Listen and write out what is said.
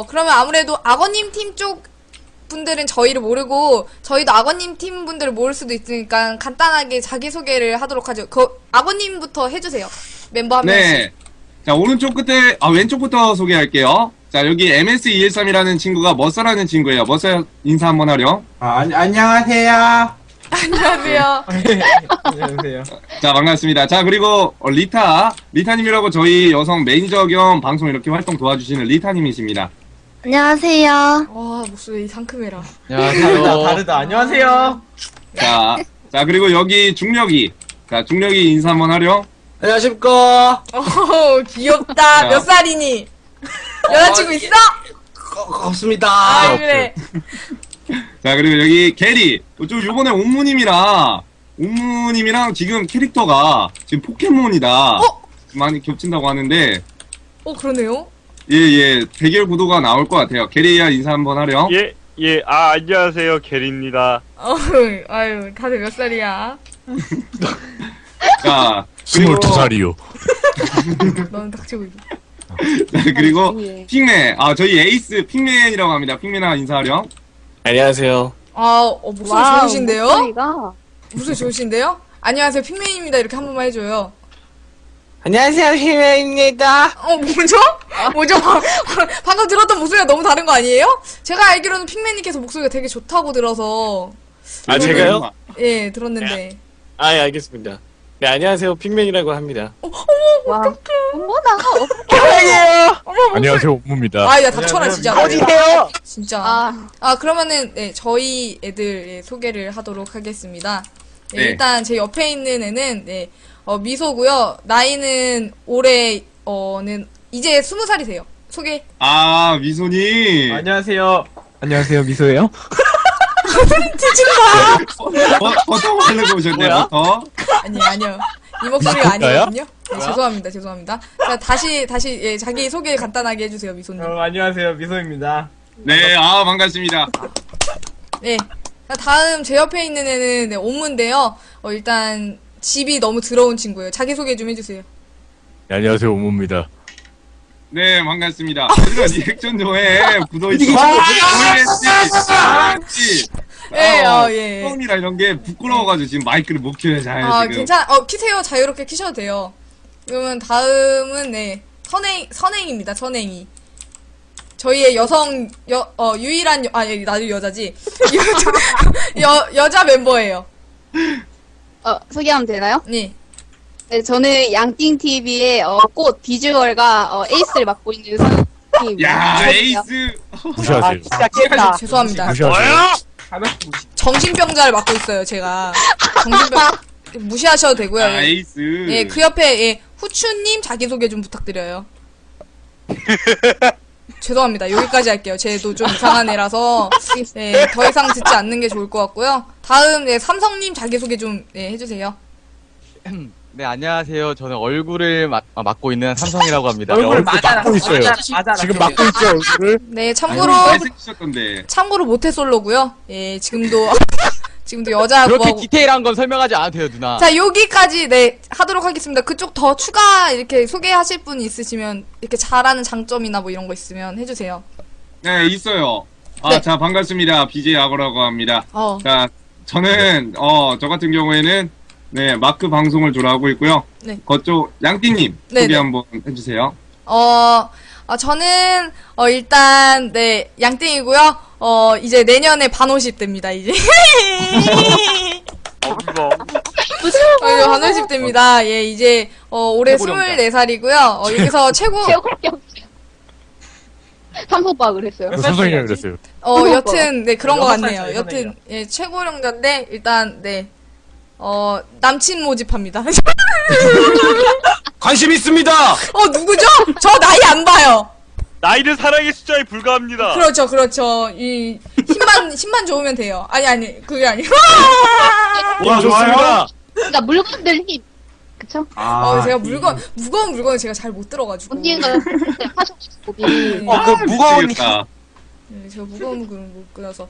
어, 그러면 아무래도 악어님 팀 쪽 분들은 저희를 모르고, 저희도 악어님 팀 분들을 모를 수도 있으니까 간단하게 자기소개를 하도록 하죠. 그, 악어님부터 해주세요. 멤버 한 명씩. 네. 자, 오른쪽 끝에, 아, 왼쪽부터 소개할게요. 자, 여기 MS213이라는 친구가 머싸라는 친구예요. 머싸 인사 한번 하렴. 아, 안, 안녕하세요. 안녕하세요. 안녕하세요. 자, 반갑습니다. 자, 그리고 어, 리타. 리타님이라고 저희 여성 매니저 겸 방송 이렇게 활동 도와주시는 리타님이십니다. 안녕하세요. 와, 목소리 상큼해라. 다르다, 다르다. 안녕하세요. 자, 자, 그리고 여기 중력이. 자, 중력이 인사 한번 하렴. 안녕하십니까. 어, 귀엽다. 자. 몇 살이니? 여자친구 있어? 없습니다. 아, 그래. 자, 그리고 여기 게리. 저 요번에 옴무님이랑, 옴무님이랑 지금 캐릭터가 지금 포켓몬이다. 어? 많이 겹친다고 하는데, 어, 그러네요. 예, 예, 대결 구도가 나올 것 같아요. 게리야 인사 한번 하렴. 예, 예, 아, 안녕하세요. 게리입니다. 어, 아유, 다들 몇 살이야? 자, 그리고, 22살이요. 너는 닥치고 있어. 그리고 핑맨. 아, 저희 에이스 핑맨이라고 합니다. 핑맨아 인사하렴. 안녕하세요. 아, 어, 목소리 와우, 좋으신데요? 목소리가. 목소리 좋으신데요? 안녕하세요, 핑맨입니다. 이렇게 한 번만 해줘요. 안녕하세요, 희매입니다. 어, 뭐죠? 뭐죠? 방금 들었던 목소리가 너무 다른 거 아니에요? 제가 알기로는 핑맨님께서 목소리가 되게 좋다고 들어서, 아, 제가요? 예, 들었는데. 아, 예, 알겠습니다. 네, 안녕하세요. 핑맨이라고 합니다. 와. 어머나. 안녕하세요, 옴무입니다. 아, 야, 닥쳐라, 진짜. 어디세요? 진짜. 아, 아, 그러면은, 네, 저희 애들 예, 소개를 하도록 하겠습니다. 네, 네. 일단 제 옆에 있는 애는, 네, 어, 미소고요 나이는 올해, 어는, 이제 스무 살이세요. 소개. 아, 미소님. 안녕하세요. 안녕하세요, 미소예요? 버, 버터 하려고 오셨네, 뭐야? 버터. 아니, 아니요. 이 목소리가 미소인가요? 아니거든요. 네, 죄송합니다, 죄송합니다. 자, 다시, 다시, 예, 자기 소개 간단하게 해주세요, 미소님. 어, 안녕하세요, 미소입니다. 네, 아, 반갑습니다. 네. 자, 다음 제 옆에 있는 애는, 네, 옴무인데요. 어, 일단, 집이 너무 더러운 친구예요. 자기 소개 좀 해주세요. 네, 안녕하세요, 옴무입니다. 네, 반갑습니다. 얘들아, 리액션 좀 해. 굳어있어. 오해했지. 예, 어, 예. 처음이라 이런 게 부끄러워가지고 지금 마이크를 못 켜요, 잘 아, 지금. 괜찮, 어, 키세요. 자유롭게 키셔도 돼요. 그러면 다음은, 네, 선행, 선행입니다, 선행이. 저희의 여성, 여, 어, 유일한, 여, 아, 예, 나도 여자지. 여자, 여, 여자 멤버예요. 어, 소개하면 되나요? 네. 네, 저는 양띵TV의 어, 꽃 비주얼과 어, 에이스를 맡고 있는 선생님입니다. 야, 에이스. 무시하세요. 시작했다. 죄송합니다. 무시하세요. 정신병자를 맡고 있어요, 제가. 정신병, 무시하셔도 되고요. 아, 예. 에이스. 예, 그 옆에, 예, 후추님 자기소개 좀 부탁드려요. 죄송합니다. 여기까지 할게요. 쟤도 좀 이상한 애라서, 예, 더 이상 듣지 않는 게 좋을 것 같고요. 다음, 예, 삼성님 자기소개 좀, 예, 해주세요. 네, 안녕하세요. 저는 얼굴을 맡, 아, 맡고 있는 삼성이라고 합니다. 얼굴 맞아라. 맡고 있어요. 맞아라. 지금 맡고 있죠, 얼굴을? 네, 아, 참고로, 잘생기셨던데. 참고로 모태솔로고요 예, 지금도, 지금도 여자 그렇게 구하고. 디테일한 건 설명하지 않아도 돼요, 누나. 자, 여기까지, 네, 하도록 하겠습니다. 그쪽 더 추가, 이렇게 소개하실 분 있으시면, 이렇게 잘하는 장점이나 뭐 이런 거 있으면 해 주세요. 네, 있어요. 아, 네. 자, 반갑습니다. BJ 악어라고 합니다. 어, 자, 저는, 어, 저 같은 경우에는, 네, 마크 방송을 주로 하고 있고요. 네. 그쪽, 양띠님, 네, 소개 네. 한번 해주세요. 어, 어, 저는, 어, 일단, 네, 양띵이고요. 어, 이제 내년에 반오십 됩니다, 이제. 어, 이제 반오십 됩니다. 예, 이제, 어, 올해 최고령자. 24살이고요. 어, 여기서 최고. 삼소빠 그랬어요. 선생님이 그랬어요. 어, 여튼, 네, 그런 것 여섯 살 같네요. 여튼. 예, 최고령자인데, 일단, 네, 어, 남친 모집합니다. 관심 있습니다! 어, 누구죠? 저 나이 안 봐요. 나이는 사랑의 숫자에 불과합니다. 그렇죠, 그렇죠. 이, 힘만, 힘만 좋으면 돼요. 아니, 아니, 그게 아니고. 와, 좋습니다! 그러니까 물건들 힘. 그쵸? 아, 어, 제가 물건, 무거운 물건을 제가 잘 못 들어가지고. 언니가 하셨고, 네. 어, 그 무거운 미치겠다. 네, 제가 무거운 물건을 못 끊어서.